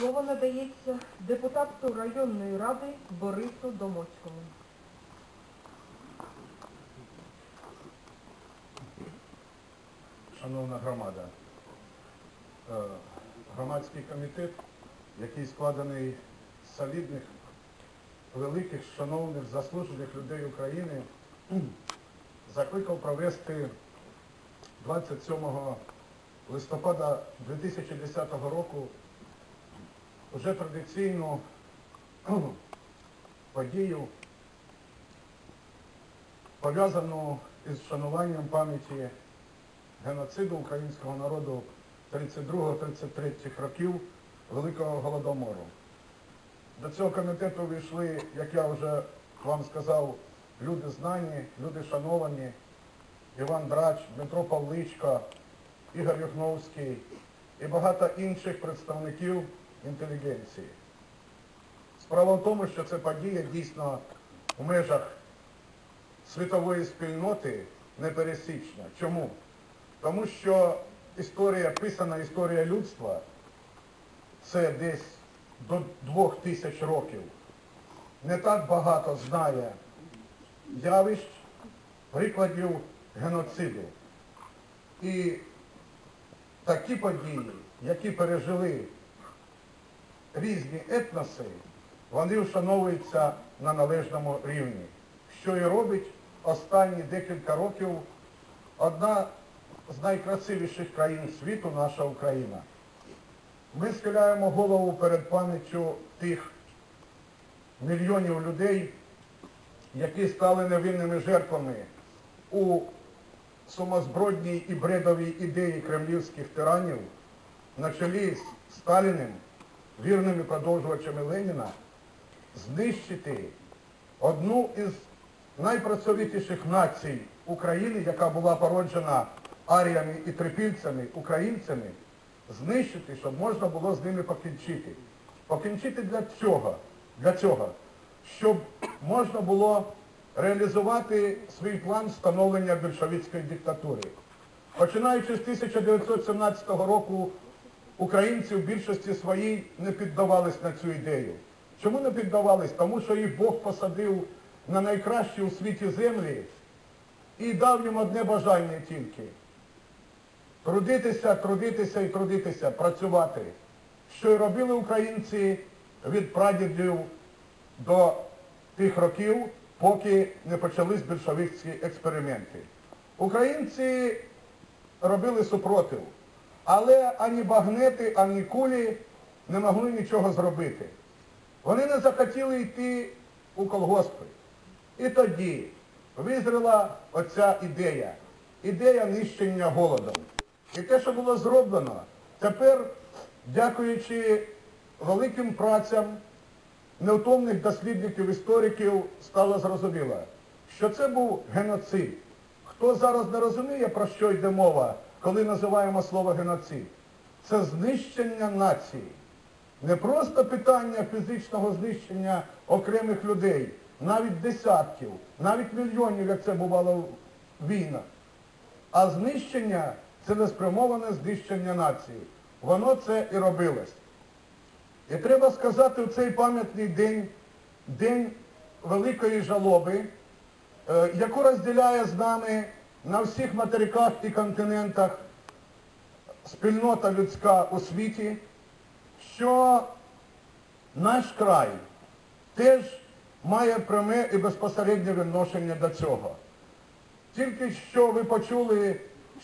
Слово надається депутату районної ради Борису Домоцькому. Шановна громада, е, громадський комітет, який складений з солідних, великих, шановних, заслужених людей України, закликав провести 27 листопада 2010 року вже традиційну подію, пов'язану із вшануванням пам'яті геноциду українського народу 32-33 років Великого Голодомору. До цього комітету війшли, як я вже вам сказав, люди знані, люди шановані, Іван Драч, Дмитро Павличко, Ігор Юхновський і багато інших представників інтелігенції. Справа в тому, що ця подія дійсно в межах світової спільноти непересічна. Чому? Тому що історія, писана історія людства, це десь до двох тисяч років. Не так багато знає явищ, прикладів геноциду. І такі події, які пережили різні етноси, вони вшановуються на належному рівні, що і робить останні декілька років одна з найкрасивіших країн світу наша Україна. Ми схиляємо голову перед пам'яттю тих мільйонів людей, які стали невинними жертвами у сумозбродній і бредовій ідеї кремлівських тиранів на чолі з Сталіним, вірними продовжувачами Леніна, знищити одну із найпрацьовитіших націй України, яка була породжена аріями і трипільцями, українцями, знищити, щоб можна було з ними покінчити. Покінчити для цього, для цього, щоб можна було реалізувати свій план встановлення більшовицької диктатури. Починаючи з 1917 року, українці в більшості своїй не піддавались на цю ідею. Чому не піддавались? Тому що їх Бог посадив на найкращі у світі землі і дав їм одне бажання тільки. Трудитися, трудитися і трудитися, працювати. Що й робили українці від прадідів до тих років, поки не почались більшовицькі експерименти. Українці робили супротив, але ані багнети, ані кулі не могли нічого зробити. Вони не захотіли йти у колгоспи. І тоді визріла оця ідея, ідея нищення голодом. І те, що було зроблено, тепер, дякуючи великим працям невтомних дослідників, істориків, стало зрозуміло, що це був геноцид. Хто зараз не розуміє, про що йде мова, коли називаємо слово геноцид? Це знищення нації. Не просто питання фізичного знищення окремих людей, навіть десятків, навіть мільйонів, як це бувало в війнах. А знищення це неспрямоване знищення нації. Воно це і робилось. І треба сказати, у цей пам'ятний день, день великої жалоби, е, яку розділяє з нами на всіх материках і континентах спільнота людська у світі, що наш край теж має пряме і безпосереднє відношення до цього. Тільки що ви почули,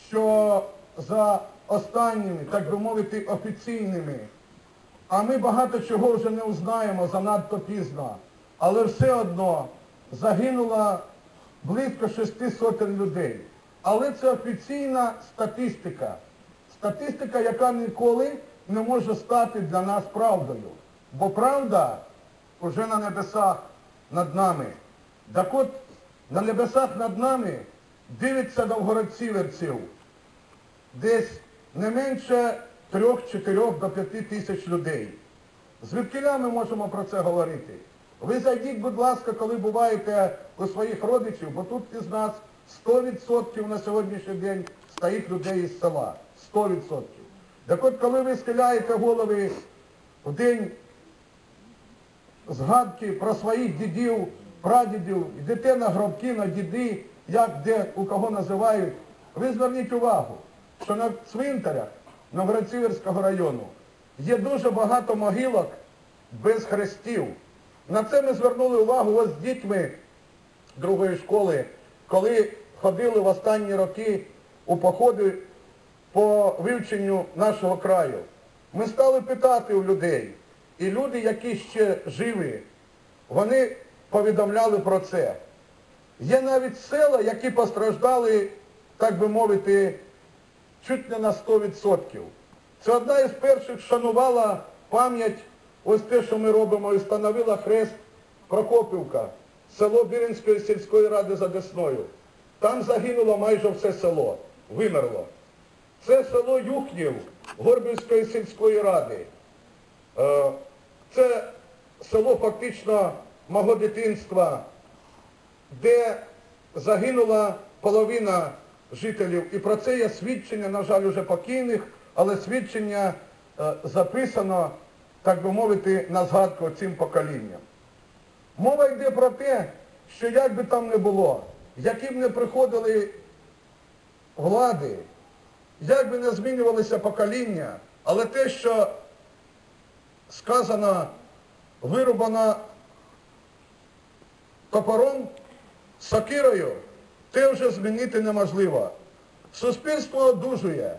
що за останніми, так би мовити, офіційними, а ми багато чого вже не узнаємо занадто пізно, але все одно загинуло близько шести сотень людей. Але це офіційна статистика. Статистика, яка ніколи не може стати для нас правдою. Бо правда вже на небесах над нами. Так от, на небесах над нами дивиться новгород-сіверців. Десь не менше трьох-чотирьох до п'яти тисяч людей. Звідкиля ми можемо про це говорити? Ви зайдіть, будь ласка, коли буваєте у своїх родичів, бо тут із нас 100% на сьогоднішній день стоїть людей із села. 100%. Так от, коли ви схиляєте голови в день згадки про своїх дідів, прадідів, йдете на гробки, на діди, як де у кого називають, ви зверніть увагу, що на цвинтарях Новгород-Сіверського району є дуже багато могилок без хрестів. На це ми звернули увагу з дітьми другої школи, коли ходили в останні роки у походи по вивченню нашого краю. Ми стали питати у людей, і люди, які ще живі, вони повідомляли про це. Є навіть села, які постраждали, так би мовити, чуть не на 100%. Це одна із перших шанувала пам'ять, ось те, що ми робимо, і встановила хрест Прокопівка, село Біринської сільської ради за Десною. Там загинуло майже все село, вимерло. Це село Юхнів Горбівської сільської ради. Е, Це село фактично мого дитинства, де загинула половина жителів. І про це є свідчення, на жаль, уже покійних, але свідчення е, записано, так би мовити, на згадку цим поколінням. Мова йде про те, що як би там не було, які б не приходили влади, як би не змінювалися покоління, але те, що сказано, вирубано топором, сокирою, те вже змінити неможливо. Суспільство одужує.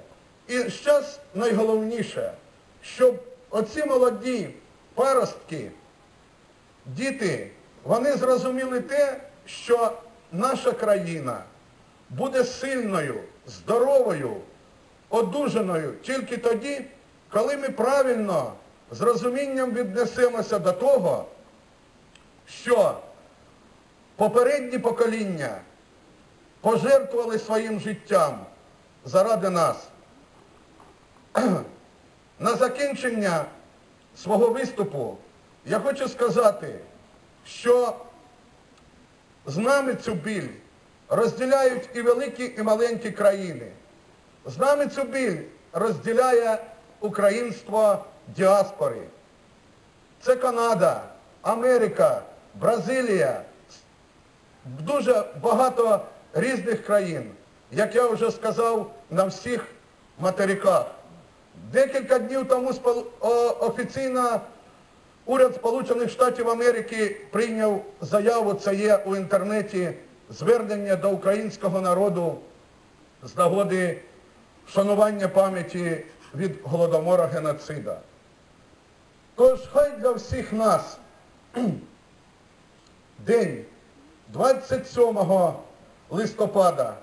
І зараз найголовніше, щоб оці молоді паростки, діти, вони зрозуміли те, що наша країна буде сильною, здоровою, одужаною тільки тоді, коли ми правильно з розумінням віднесемося до того, що попередні покоління пожертвували своїм життям заради нас. На закінчення свого виступу я хочу сказати, що з нами цю біль розділяють і великі, і маленькі країни. З нами цю біль розділяє українство діаспори. Це Канада, Америка, Бразилія, дуже багато різних країн, як я вже сказав, на всіх материках. Декілька днів тому офіційно уряд Сполучених Штатів Америки прийняв заяву, це є у інтернеті, звернення до українського народу з нагоди вшанування пам'яті від Голодомора геноцида. Тож хай для всіх нас день 27 листопада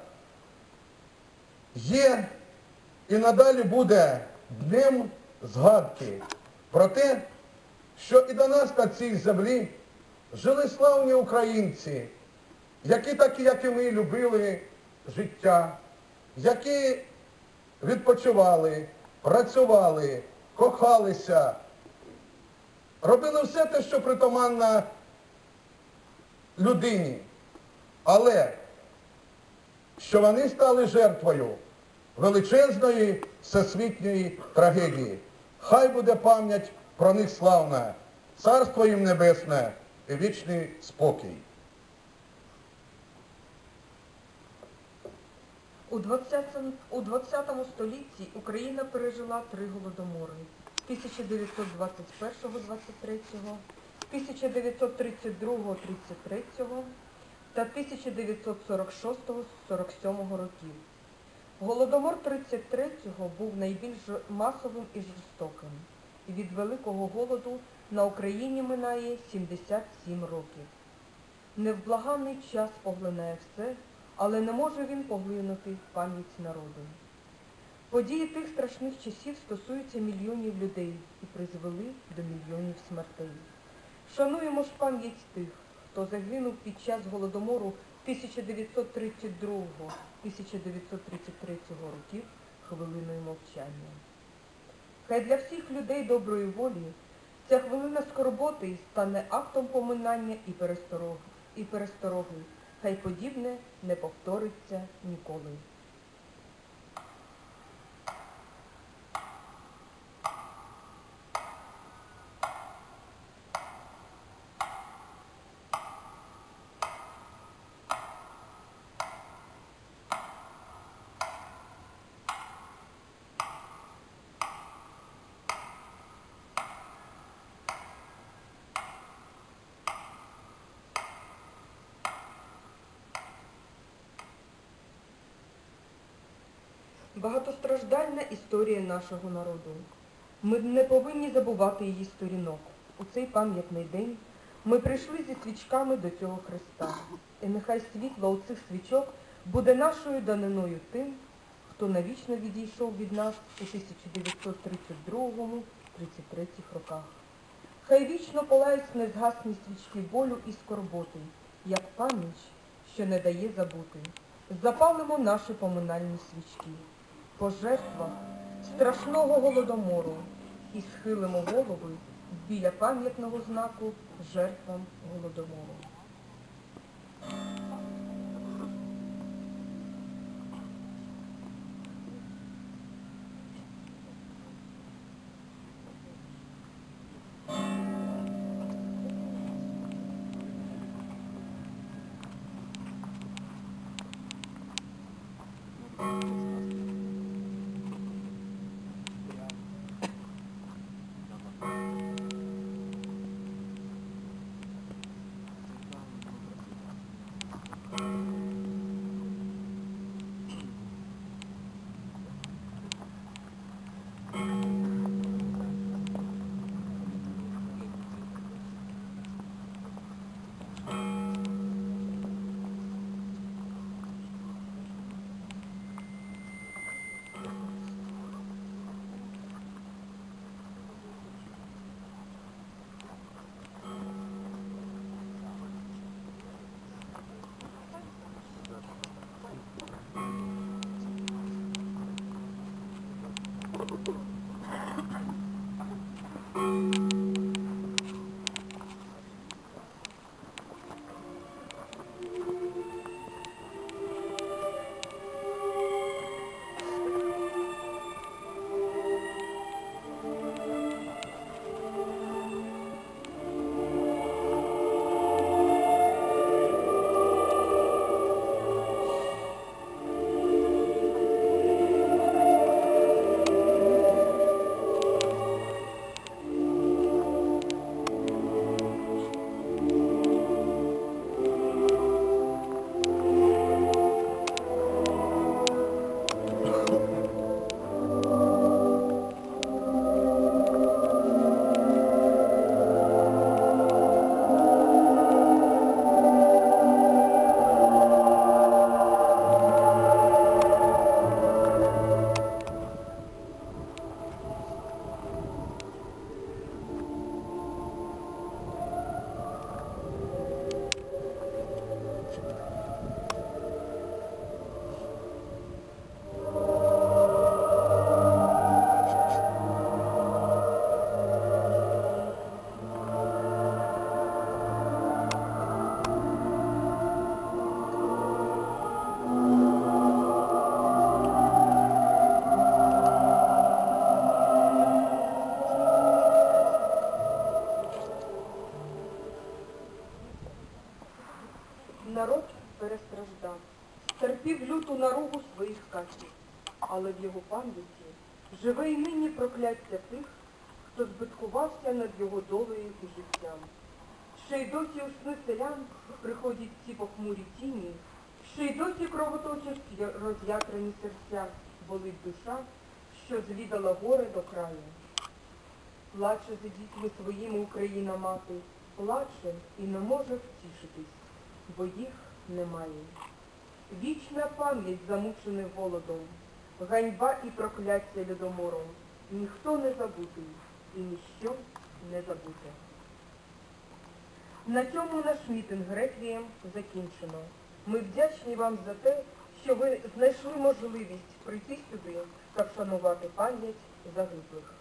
є і надалі буде днем згадки про те, що і до нас на цій землі жили славні українці, які такі, як і ми, любили життя, які відпочивали, працювали, кохалися, робили все те, що притаманно людині. Але що вони стали жертвою величезної всесвітньої трагедії. Хай буде пам'ять про них славна, царство їм небесне і вічний спокій. У 20, у 20 столітті Україна пережила три голодомори 1921-23, 1932-33 та 1946-47 років. Голодомор 33-го був найбільш масовим і жорстоким. Від Великого голоду на Україні минає 77 років. Невблаганний час поглинає все, але не може він поглинути пам'ять народу. Події тих страшних часів стосуються мільйонів людей і призвели до мільйонів смертей. Шануємо ж пам'ять тих, хто загинув під час Голодомору 1932-1933 років хвилиною мовчання. Хай для всіх людей доброї волі ця хвилина скорботи стане актом поминання і перестороги, і перестороги. Хай подібне не повториться ніколи. Багатостраждальна історія нашого народу. Ми не повинні забувати її сторінок. У цей пам'ятний день ми прийшли зі свічками до цього Христа. І нехай світло у цих свічок буде нашою даниною тим, хто навічно відійшов від нас у 1932-33 роках. Хай вічно палають незгасні свічки болю і скорботи, як пам'ять, що не дає забути. Запалимо наші поминальні свічки по жертвах страшного голодомору і схилимо голови біля пам'ятного знаку жертвам голодомору. Але в його пам'яті живе й нині прокляття тих, хто збиткувався над його долею і життям. Ще й досі у сни селян приходять ці похмурі тіні, ще й досі кровоточать роз'ятрені серця, болить душа, що звідала горе до краю. Плаче за дітьми своїми Україна мати, плаче і не може втішитись, бо їх немає. Вічна пам'ять замучених голодом, ганьба і прокляття людомором, ніхто не забутий і ніщо не забуте. На цьому наш мітинг реквієм закінчено. Ми вдячні вам за те, що ви знайшли можливість прийти сюди та вшанувати пам'ять загиблих.